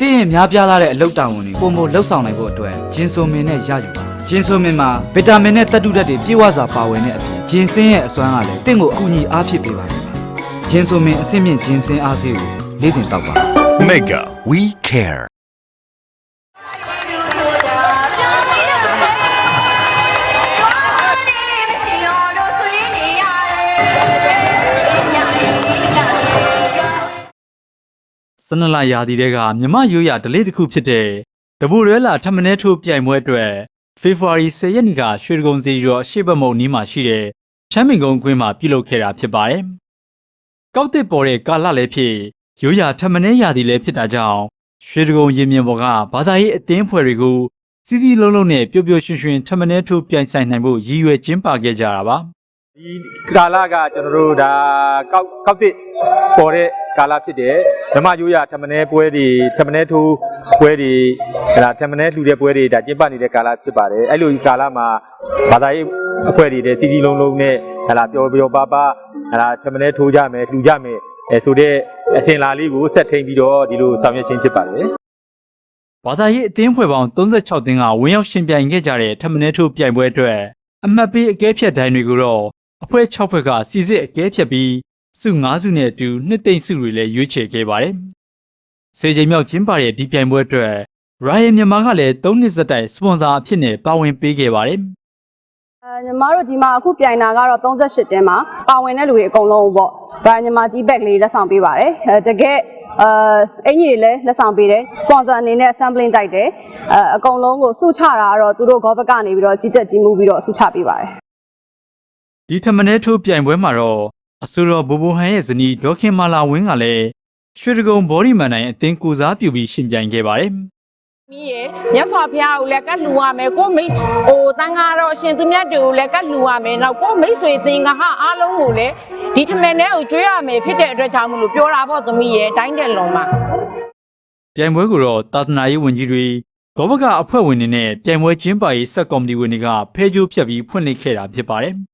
တင်းရဲ့များပြားလာတဲ့အလုတ်တောင်ဝင်တွေပုံမလှုပ်ဆောင်နိုင်ဖို့အတွက်ဂျင်းဆိုမင်နဲ့ရယူပါဂျင်းဆိုမင်မှာဗီတာမင်နဲ့တက်တုဓာတ်တွေပြည့်ဝစွာပါဝင်တဲ့အပြင်ဂျင်းစင်းရဲ့အစွမ်းကလည်းတင့်ကိုအကူအညီအားဖြစ်ပေးပါမယ်ဂျင်းဆိုမင်အဆင့်မြင့်ဂျင်းစင်းအားစေးကိုလေးစဉ်တောက်ပါ Mega, we care. စနလရာသီတွေကမြမရိုးရာဒလေးတစ်ခုဖြစ်တဲ့တပူရဲလာထမင်းထိုးပြိုင်ပွဲအတွက်ဖေဖော်ဝါရီ10ရက်နေ့ကရွှေဒဂုံစီရောအရှိဘမုံနီးမှာရှိတဲ့ချမ်းမင်ကုန်းကွင်းမှာပြုလုပ်ခဲ့တာဖြစ်ပါတယ်။ကောက်တစ်ပေါ်တဲ့ကာလလည်းဖြစ်ရိုးရာထမင်းရာသီလည်းဖြစ်တာကြောင့်ရွှေဒဂုံရင်မြင်ပေါ်ကဘာသာရေးအသင်းဖွဲ့တွေကိုစီစီလုံးလုံးနဲ့ပျော်ပျော်ရွှင်ရွှင်ထမင်းထိုးပြိုင်ဆိုင်နိုင်ဖို့ရည်ရွယ်ကျင်းပခဲ့ကြတာပါ။ ဒီကာလကကျွန်တော်တို့ဒါကောက်ကောက်တစ်ပေါ်တဲ့ကာလဖြစ်တယ်ဓမ္မရိုးရာထမနဲပွဲတွေထမနဲထိုးပွဲတွေဟဲ့လားထမနဲလှူတဲ့ပွဲတွေဒါကျင်းပနေတဲ့ကာလဖြစ်ပါတယ်အဲ့လိုကာလမှာဘာသာရေးအဖွဲ့တွေတဲ့စီစီလုံးလုံးနဲ့ဟဲ့လားပျော်ပျော်ပါပါဟဲ့လားထမနဲထိုးကြမယ်လှူကြမယ်အဲဆိုတဲ့အစဉ်လာလေးကိုဆက်ထိန်ပြီးတော့ဒီလိုဆောင်ရွက်ခြင်းဖြစ်ပါတယ်ဘာသာရေးအသင်းဖွဲ့ပေါင်း36သင်းကဝင်ရောက်ရှင်ပြိုင်ခဲ့ကြတဲ့ထမင်းထိုးပြိုင်ပွဲအတွက်အမှတ်ပေးအကဲဖြတ်တိုင်းတွေကိုတော့ အဖွဲ့6ဖွဲ့ကစီစစ်အကဲဖြတ်ပြီးစု9စုနဲ့အတူနှစ်သိမ့်စုတွေလည်းရွေးချယ်ခဲ့ပါတယ်။စေချိန်မြောက်ကျင်းပတဲ့ဒီပြိုင်ပွဲအတွက် Ryan မြန်မာကလည်း3နှစ်ဆက်တိုက်စပွန်ဆာအဖြစ်နဲ့ပါဝင်ပေးခဲ့ပါတယ်။အဲညီမတို့ဒီမှာအခုပြိုင်တာကတော့38တင်းမှာပါဝင်တဲ့လူတွေအကုန်လုံးပေါ့။ဒါညီမကြီးဘက်လေးလက်ဆောင်ပေးပါတယ်။အဲတကယ်အဲအင်ကြီးတွေလည်းလက်ဆောင်ပေးတယ်။ sponsor အနေနဲ့ sampling တိုက်တယ်။အဲအကုန်လုံးကိုစုချတာကတော့သူတို့ဂေါဘက်ကနေပြီးတော့ကြီးကြက်ကြီးမှုပြီးတော့စုချပေးပါတယ်။ ဒီထမင်းထိုးပြိုင်ပွဲမှာတော့အဆိုတော်ဘိုဘိုဟန်ရဲ့ဇနီးဒေါခင်မာလာဝင်းကလည်းရွှေဒဂုံဘော်ဒီမန်နိုင်အသင်းကိုစားပြုပြီးရှင်ပြိုင်ခဲ့ပါတယ်။မီးရမြတ်စွာဘုရားကိုလည်းကတ်လှူရမယ်ကိုမိတ်ဟိုတန်ဃာတော်ရှင်သူမြတ်တွေကိုလည်းကတ်လှူရမယ်နောက်ကိုမိတ်ဆွေသင်္ဃဟအားလုံးကိုလည်းဒီထမင်းထဲကိုကျွေးရမယ်ဖြစ်တဲ့အတွက်ကြောင့်မလို့ပြောတာပေါ့သမီးရတိုင်းတယ်လုံးမှာပြိုင်ပွဲကိုတော့တာသနာရေးဝန်ကြီးတွေဂောဘကအဖွဲ့ဝင်တွေနဲ့ပြိုင်ပွဲကျင်းပရေးဆက်ကော်မတီဝင်တွေကဖဲကြိုးဖြတ်ပြီးဖွင့်လှစ်ခဲ့တာဖြစ်ပါတယ်။